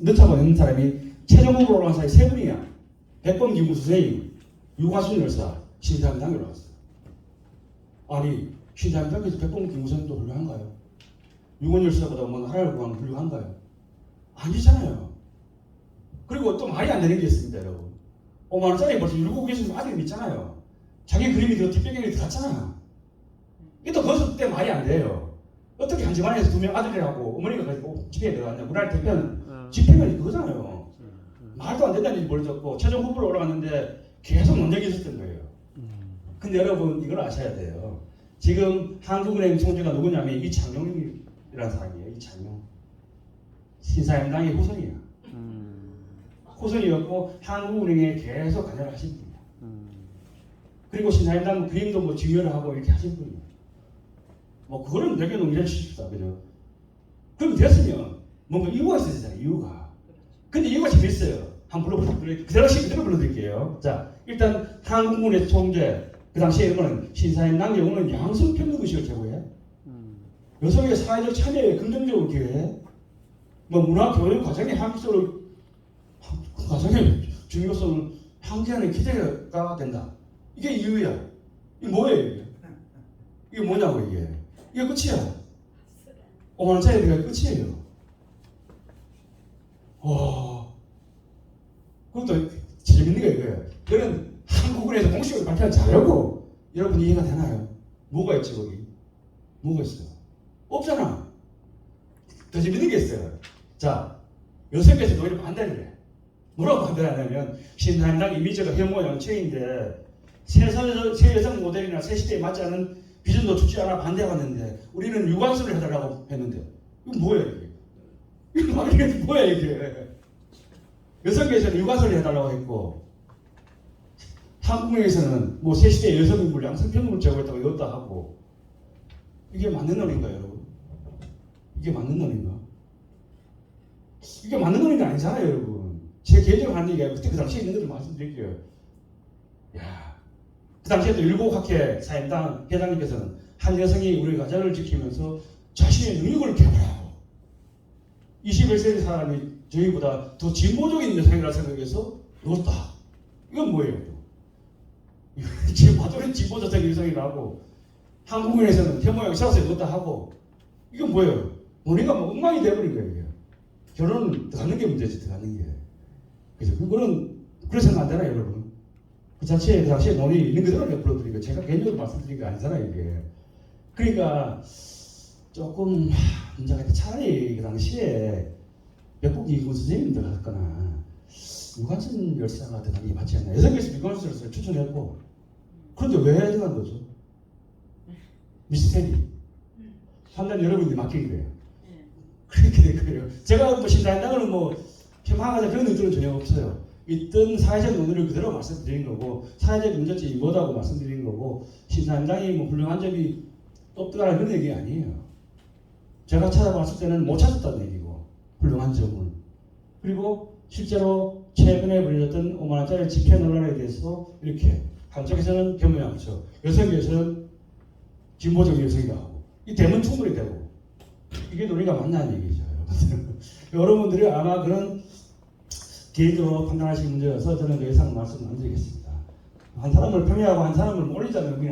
넣자고 있는 사람이 최종 후보로 올라간 사람이 세 분이야. 백범 김구수 선생님, 유가순 열사, 신사임당 올라갔어. 아니 신사임당에서 백범 김구수 선생님도 훌륭한가요? 유건 열사보다 뭐 하나를 구하면 훌륭한가요? 아니잖아요. 그리고 또 말이 안 되는 게 있습니다, 여러분. 5만 원짜리 벌써 일곱 계신 아들이 있잖아요. 자기 그림이 더 뒷배경이 들어갔잖아. 이게 또 거기서 때 말이 안 돼요. 어떻게 한 집안에서 두 명 아들이라고 어머니가 가지고 집에 들어갔냐. 대표하는 집행관이 그거잖아요. 말도 안 된다는 일이 벌어졌고 최종 후보로 올라갔는데 계속 논쟁이 있었던 거예요. 근데 여러분 이걸 아셔야 돼요. 지금 한국은행 총재가 누구냐면 이창용이라는 사람이에요. 이창용. 신사임당의 후손이야. 후손이었고 한국은행에 계속 관여를 하신 분이야. 그리고 신사임당 그림도 뭐 지휘를 하고 이렇게 하신 분이에요. 뭐 그거는 되게 논의해 주십시다. 그죠? 그럼 됐으면 뭔가 이유가 있어야 되잖아요. 이유가. 근데 이유가 재밌어요. 한번 불러보세요. 그 당시 그대로 불러드릴게요. 자, 일단 한국문의 총재 그 당시에 이거는 신사임당 경우는 양성평등 의식을 제고해. 여성의 사회적 참여에 긍정적으로 기여해. 뭐 문화 교육 과정의 함수를 과정의 중요성을 향기하는 기대가 된다. 이게 이유야. 이게 뭐예요 이게? 이게 뭐냐고 이게? 이게 끝이야. 5만 원짜리가 끝이에요. 와, 그것도 재밌는 게 이거예요. 그는 한국은에서 공식으로 발표를 잘하고 여러분 이해가 되나요? 뭐가 있지 거기? 뭐가 있어요? 없잖아. 더 재밌는 게 있어요. 자, 여성께서 오히려 반대를 해. 뭐라고 반대를 하냐면 신한당 이미지가 혐오 양체인데 새, 여- 새 여성 모델이나 새 시대에 맞지 않은 비전도 주지 않아 반대하는데 우리는 유관수를 해달라고 했는데 이거 뭐야 이게? 이게 뭐야 이게? 여성계에서는 유관수를 해달라고 했고 한국에서는 뭐새 시대 여성 인물 양성평등을 제고했다고 이것도 하고 이게 맞는 논리인가요, 여러분? 이게 맞는 논리인가? 이게 맞는 논리가 아니잖아요, 여러분. 제 개인적으로 하는 얘기가 그때 그 당시에 있는 것들 말씀드릴게요. 야, 그 당시에 또 일곱 학회 사임당 회장님께서는 한 여성이 우리 가정을 지키면서 자신의 능력을 개발하고 21세기 사람이 저희보다 더 진보적인 여성이라 생각해서 넣었다. 이건 뭐예요? 또? 지금 봐도 진보적 여성이라고 한국인에서는 태모양 샤워에 넣었다 하고 이건 뭐예요? 논의가 뭐 엉망이 돼버린 거예요. 결혼은 들어가는 게 문제지 들어가는 게. 그죠? 그거는 그렇게 생각 안 되나요, 여러분? 그 자체에 그 당시에 논의 있는 그대로 불러드리고 제가 개인적으로 말씀드린 게 아니잖아요, 이게. 그러니까 조금 문제가 있다. 차라리 그 당시에 백곡 이군 선생님들 하거나 유관순 열사가 대단히 게 맞지 않나. 여성에서 유관순 열사를 추천했고 그런데 왜 들어간 거죠? 미스테리. 판단 여러분들이 맡긴 거예요. 그렇게 된 거예요. 제가 뭐 신사임당은 뭐 폄하하거나 그런 의도는 전혀 없어요. 있던 사회적 논의를 그대로 말씀드린 거고 사회적 문제점이 뭐다고 말씀드린 거고 신사임당이 뭐 훌륭한 점이 없더라 그런 얘기 아니에요. 제가 찾아봤을 때는 못 찾았다는 얘기고 훌륭한 점을 그리고 실제로 최근에 벌어졌던 5만 원짜리 집회 논란에 대해서 이렇게 한쪽에서는 겸모양처 여성에서는 진보적 여성이다 하고 이 대문 충돌이 되고 이게 논리가 맞냐는 얘기죠 여러분들. 여러분들이 아마 그런 개인적으로 판단하시는 문제여서 저는 더 이상 말씀 안 드리겠습니다. 한 사람을 평해하고 한 사람을 몰리자는 의미는